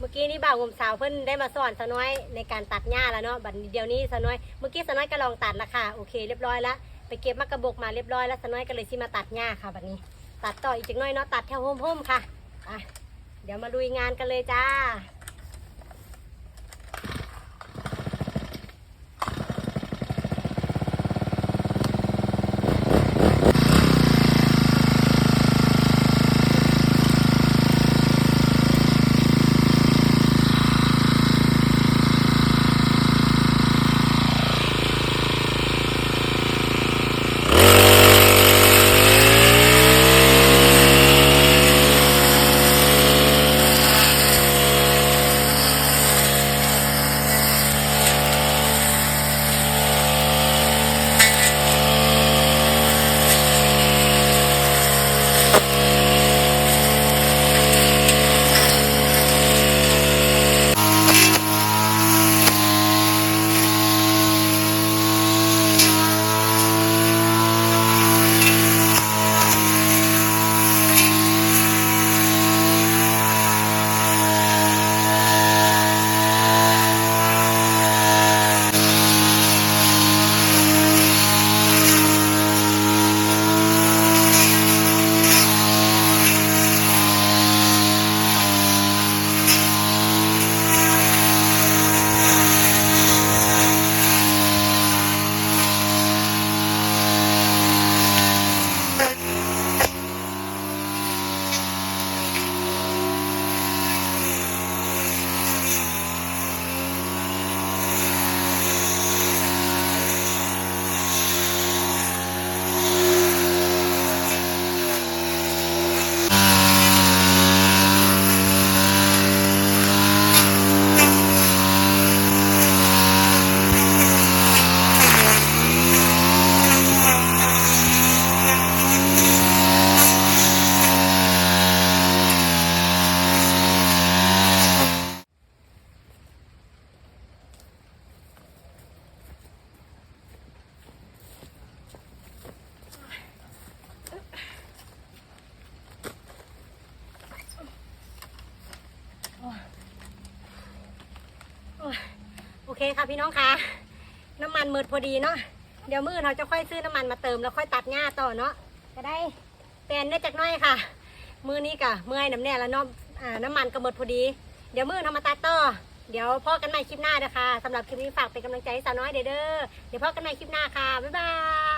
เมื่อกี้นี่บ่าวงมสาวเพิ่นได้มาสอนสน้อยในการตัดหญ้าแล้วเนาะบัดเดี๋ยวนี้สน้อยเมื่อกี้สน้อยก็ลองตัดและค่ะโอเคเรียบร้อยแล้วไปเก็บมะกระบกมาเรียบร้อยแล้วสน้อยก็เลยที่มาตัดหญ้าค่ะบัดนี้ ตัดต่ออีกจักหน้อยเนาะตัดแถวโฮมๆค่ะอะเดี๋ยวมาลุยงานกันเลยจ้า โอเคค่ะพี่น้องคะน้ำมันหมืดพอดีเนาะเดี๋ยวมือเราจะค่อยซื้อน้ำมันมาเติมแล้วค่อยตัดหญ้าต่อเนาะจะได้แปลนได้จักน้อยค่ะ มือนี้กะเมื่อยน้ำแน่แล้วเนาะน้ำมันก็หมดพอดี เดี๋ยวมือทำมาตัดต่อเดี๋ยวพ่อกันใหม่คลิปหน้านะคะสำหรับคลิปนี้ฝากเป็นกำลังใจให้สาวน้อยเด้อเด้อเดี๋ยวพ่อกันใหม่คลิปหน้าค่ะบ๊ายบาย